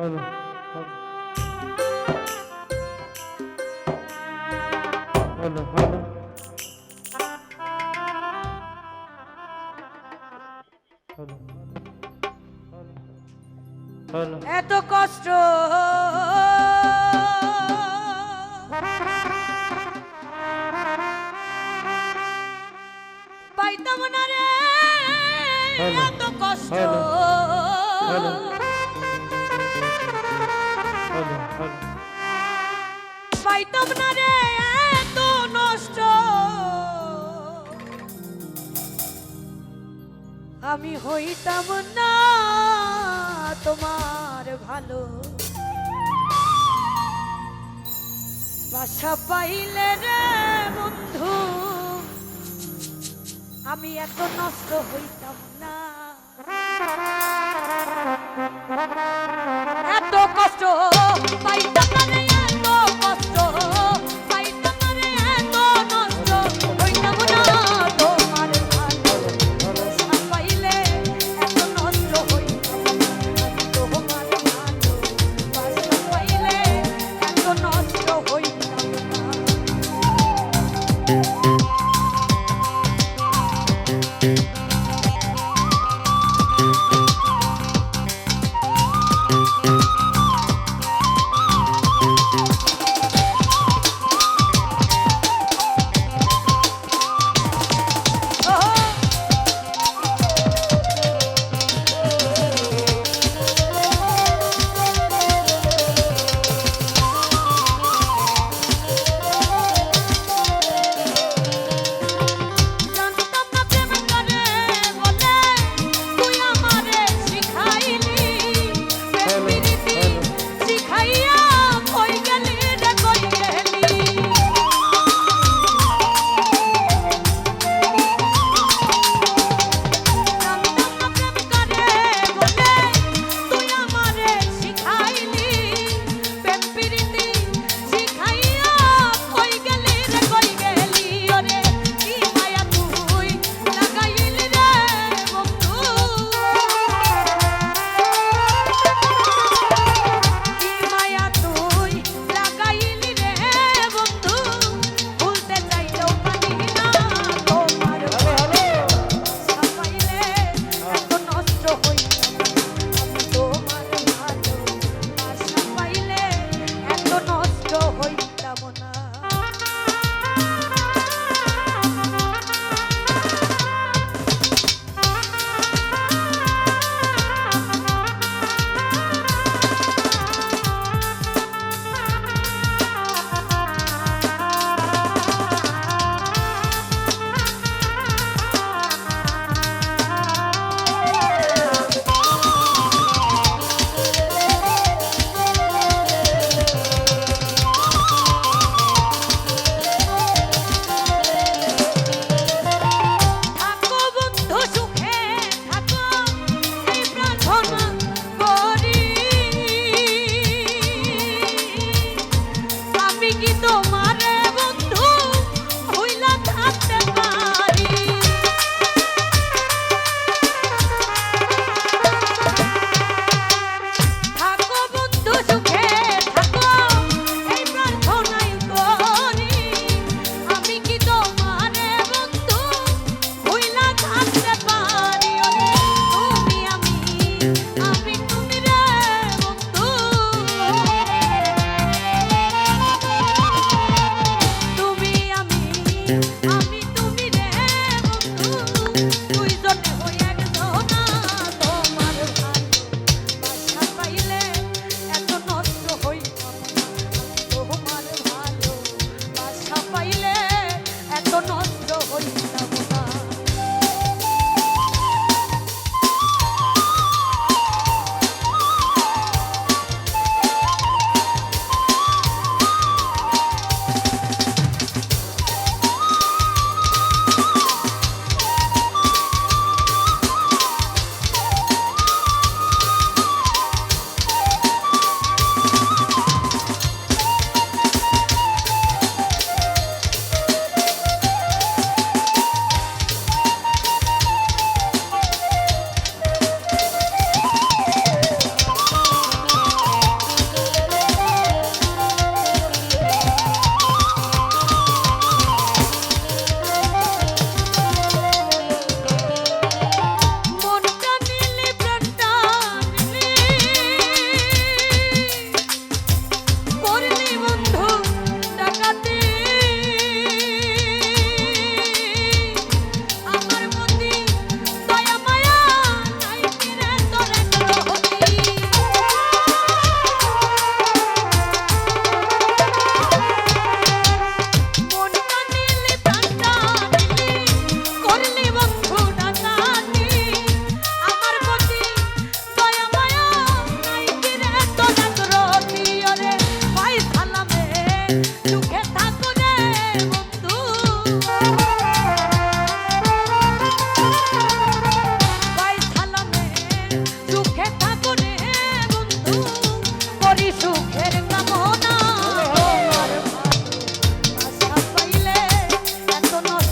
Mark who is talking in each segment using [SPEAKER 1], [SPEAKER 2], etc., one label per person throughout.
[SPEAKER 1] এত কষ্ট। পাইতাম না রে এত কষ্ট। পাইতাম আমি হইতাম না তোমার ভালো। বাসা পাইলে রে বন্ধু, আমি এত নষ্ট হইতাম না। এত কষ্ট vai dar. কি তোমার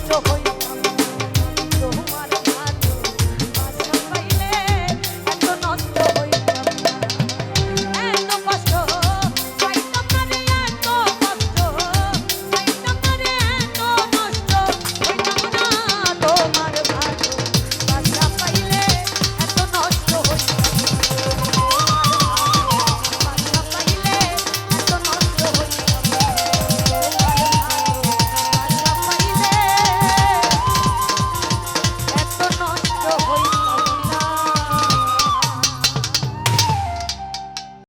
[SPEAKER 1] yo